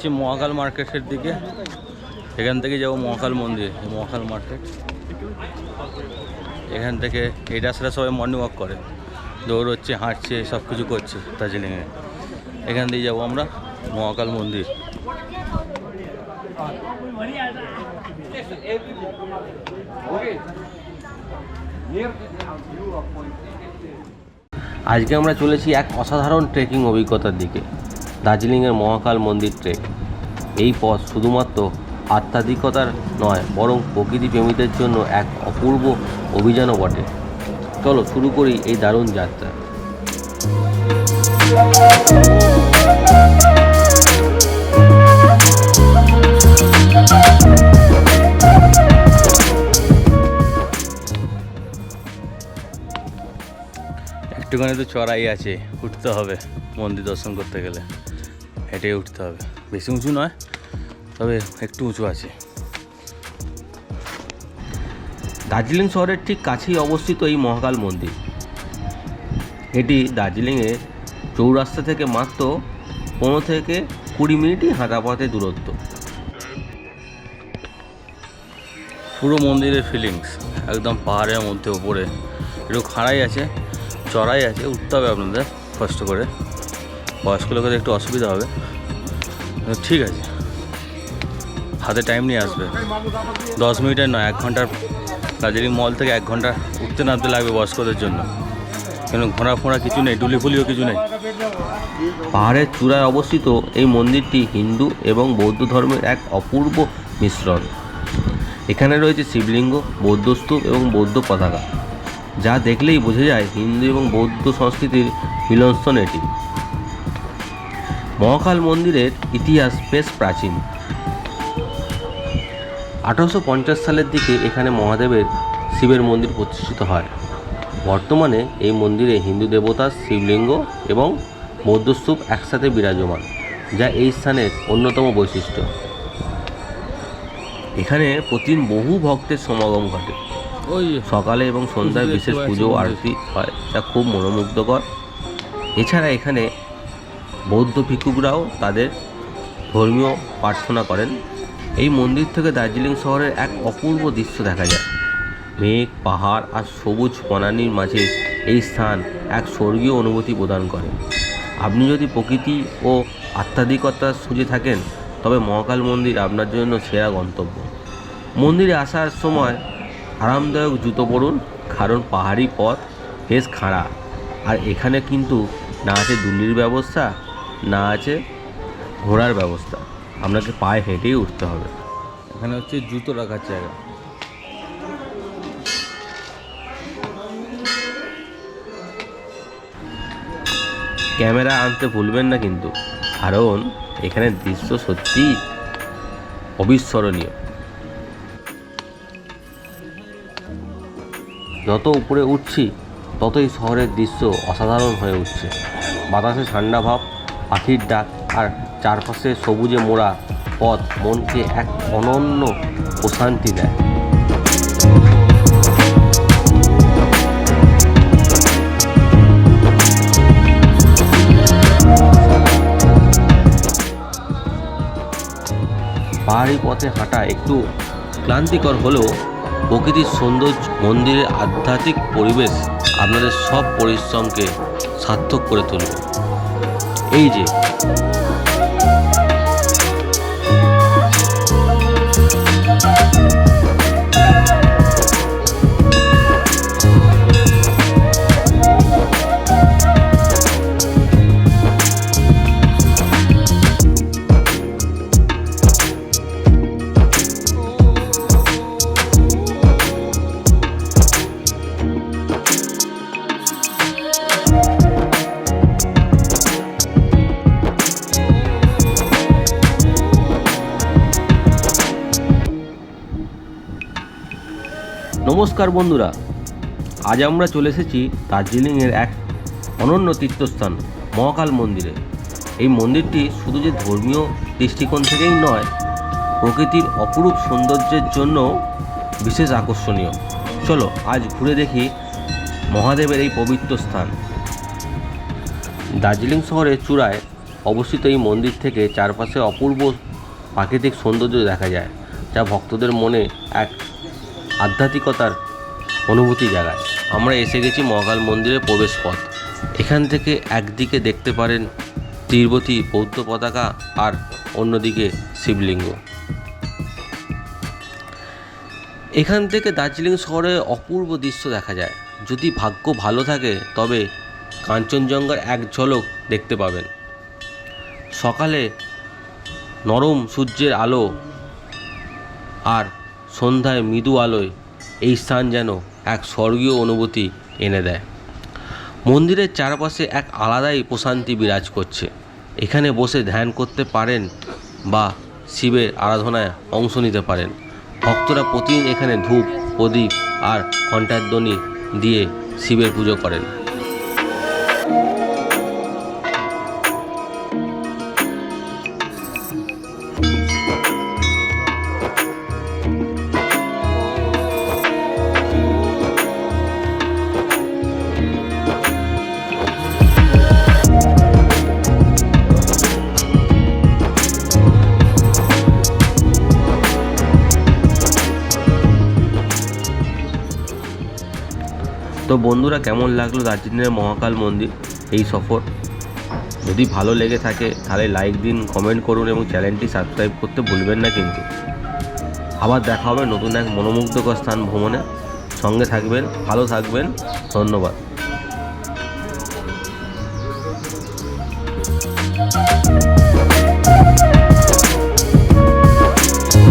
যাচ্ছি মহাকাল মার্কেটের দিকে। এখান থেকে যাব মহাকাল মন্দির মহাকাল মার্কেট। এখান থেকে এই রাস্তাটা সবাই মর্নিং ওয়াক করে। দৌড়চ্ছে, হাঁটছে সব কিছু করছে দার্জিলিংয়ে। এখান দিয়ে যাব আমরা মহাকাল মন্দির। আজকে আমরা চলেছি এক অসাধারণ ট্রেকিং অভিজ্ঞতার দিকে। দার্জিলিংয়ের মহাকাল মন্দির ট্রেক এই পথ শুধুমাত্র আধ্যাত্মিকতার নয়, বরং প্রকৃতি প্রেমীদের জন্য এক অপূর্ব অভিযানও বটে। চলো শুরু করি এই দারুণ যাত্রা। একটুখানি তো চড়াই আছে, উঠতে হবে, মন্দির দর্শন করতে গেলে। হেঁটে উঠতে হবে। বেশি উঁচু নয়, তবে একটু উঁচু আছে। দার্জিলিং শহরের ঠিক কাছেই অবস্থিত এই মহাকাল মন্দির। এটি দার্জিলিংয়ের চৌরাস্তা থেকে মাত্র পনেরো থেকে কুড়ি মিনিটই হাঁটা পথে দূরত্ব। পুরো মন্দিরের ফিলিংস একদম পাহাড়ের মধ্যে ওপরে একটু খাড়াই আছে চড়াই আছে, উঠতে হবে আপনাদের, কষ্ট করে। বয়স্ক লোকেদের একটু অসুবিধা হবে। ঠিক আছে। হাতে টাইম নিয়ে আসবে। দশ মিনিটের নয়, এক ঘণ্টার দার্জিলিং মল থেকে এক ঘণ্টা উঠতে নামতে লাগবে বয়স্কদের জন্য। কেন ঘোরা ফোঁড়া কিছু নেই ডুলি ফুলিও কিছু নেই। পাহাড়ের চূড়ায় অবস্থিত এই মন্দিরটি হিন্দু এবং বৌদ্ধ ধর্মের এক অপূর্ব মিশ্রণ। এখানে রয়েছে শিবলিঙ্গ বৌদ্ধ স্তূপ এবং বৌদ্ধ পতাকা। যা দেখলেই বোঝা যায় হিন্দু এবং বৌদ্ধ সংস্কৃতির মিলনস্থল এটি। মহাকাল মন্দিরের ইতিহাস বেশ প্রাচীন। আঠারোশো পঞ্চাশ সালের দিকে এখানে মহাদেবের শিবের মন্দির প্রতিষ্ঠিত হয়। বর্তমানে এই মন্দিরে হিন্দু দেবতা, শিবলিঙ্গ এবং বৌদ্ধস্তূপ একসাথে বিরাজমান, যা এই স্থানের অন্যতম বৈশিষ্ট্য। এখানে প্রতিদিন বহু ভক্তের সমাগম ঘটে। সকালে এবং সন্ধ্যায় বিশেষ পুজো আরতি হয়। যা খুব মনোমুগ্ধকর। এছাড়া এখানে বৌদ্ধ ভিক্ষুকরাও তাদের ধর্মীয় প্রার্থনা করেন। এই মন্দির থেকে দার্জিলিং শহরের এক অপূর্ব দৃশ্য দেখা যায়। মেঘ পাহাড় আর সবুজ বনানীর মাঝে এই স্থান এক স্বর্গীয় অনুভূতি প্রদান করে। আপনি যদি প্রকৃতি ও আধ্যাত্মিকতার খুঁজে থাকেন তবে মহাকাল মন্দির আপনার জন্য সেরা গন্তব্য। মন্দিরে আসার সময় আরামদায়ক জুতো পরুন, কারণ পাহাড়ি পথ বেশ খাড়া। আর এখানে কিন্তু না আছে দুলির ব্যবস্থা, না আছে ঘোড়ার ব্যবস্থা। আপনাকে পায়ে হেঁটেই উঠতে হবে। এখানে হচ্ছে জুতো রাখার জায়গা। ক্যামেরা আনতে ভুলবেন না কিন্তু, কারণ এখানে দৃশ্য সত্যিই অবিস্মরণীয়। যত উপরে উঠছি, ততই শহরের দৃশ্য অসাধারণ হয়ে উঠছে। বাতাসে ঠান্ডা ভাব, পাখির ডাক আর চারপাশে সবুজে মোড়া পথ মনকে এক অনন্য প্রশান্তি দেয়। পাহাড়ি পথে হাঁটা একটু ক্লান্তিকর হলেও প্রকৃতির সৌন্দর্য মন্দিরের আধ্যাত্মিক পরিবেশ আপনাদের সব পরিশ্রমকে সার্থক করে তুলবে। এই যে নমস্কার বন্ধুরা। আজ আমরা চলে এসেছি দার্জিলিংয়ের এক অনন্য তীর্থস্থান, মহাকাল মন্দিরে। এই মন্দিরটি শুধু যে ধর্মীয় দৃষ্টিকোণ থেকেই নয়, প্রকৃতির অপরূপ সৌন্দর্যের জন্য বিশেষ আকর্ষণীয়। চলো, আজ ঘুরে দেখি মহাদেবের এই পবিত্র স্থান। দার্জিলিং শহরের চূড়ায় অবস্থিত এই মন্দির থেকে চারপাশে অপূর্ব প্রাকৃতিক সৌন্দর্য দেখা যায়, যা ভক্তদের মনে এক আধ্যাত্মিকতার অনুভূতি জাগায়। আমরা এসে গেছি মহাকাল মন্দিরের প্রবেশ পথ। এখান থেকে একদিকে দেখতে পারেন তিব্বতী বৌদ্ধ পতাকা আর অন্যদিকে শিবলিঙ্গ। এখান থেকে দার্জিলিং শহরে অপূর্ব দৃশ্য দেখা যায়। যদি ভাগ্য ভালো থাকে, তবে কাঞ্চনজঙ্ঘার এক ঝলক দেখতে পাবেন। সকালে নরম সূর্যের আলো আর সন্ধ্যায় মৃদু আলোয় এই স্থান যেন এক স্বর্গীয় অনুভূতি এনে দেয়। মন্দিরের চারপাশে এক আলাদাই প্রশান্তি বিরাজ করছে। এখানে বসে ধ্যান করতে পারেন বা শিবের আরাধনায় অংশ নিতে পারেন। ভক্তরা প্রতিদিন এখানে ধূপ, প্রদীপ আর ঘণ্টার ধ্বনি দিয়ে শিবের পুজো করেন। তো বন্ধুরা, কেমন লাগল দার্জিলিংয়ের মহাকাল মন্দির, এই সফর? যদি ভালো লেগে থাকে, তাহলে লাইক দিন কমেন্ট করুন এবং চ্যানেলটি সাবস্ক্রাইব করতে ভুলবেন না কিন্তু। আবার দেখা হবে নতুন এক মনোমুগ্ধকর স্থান ভ্রমণে। সঙ্গে থাকবেন, ভালো থাকবেন, ধন্যবাদ।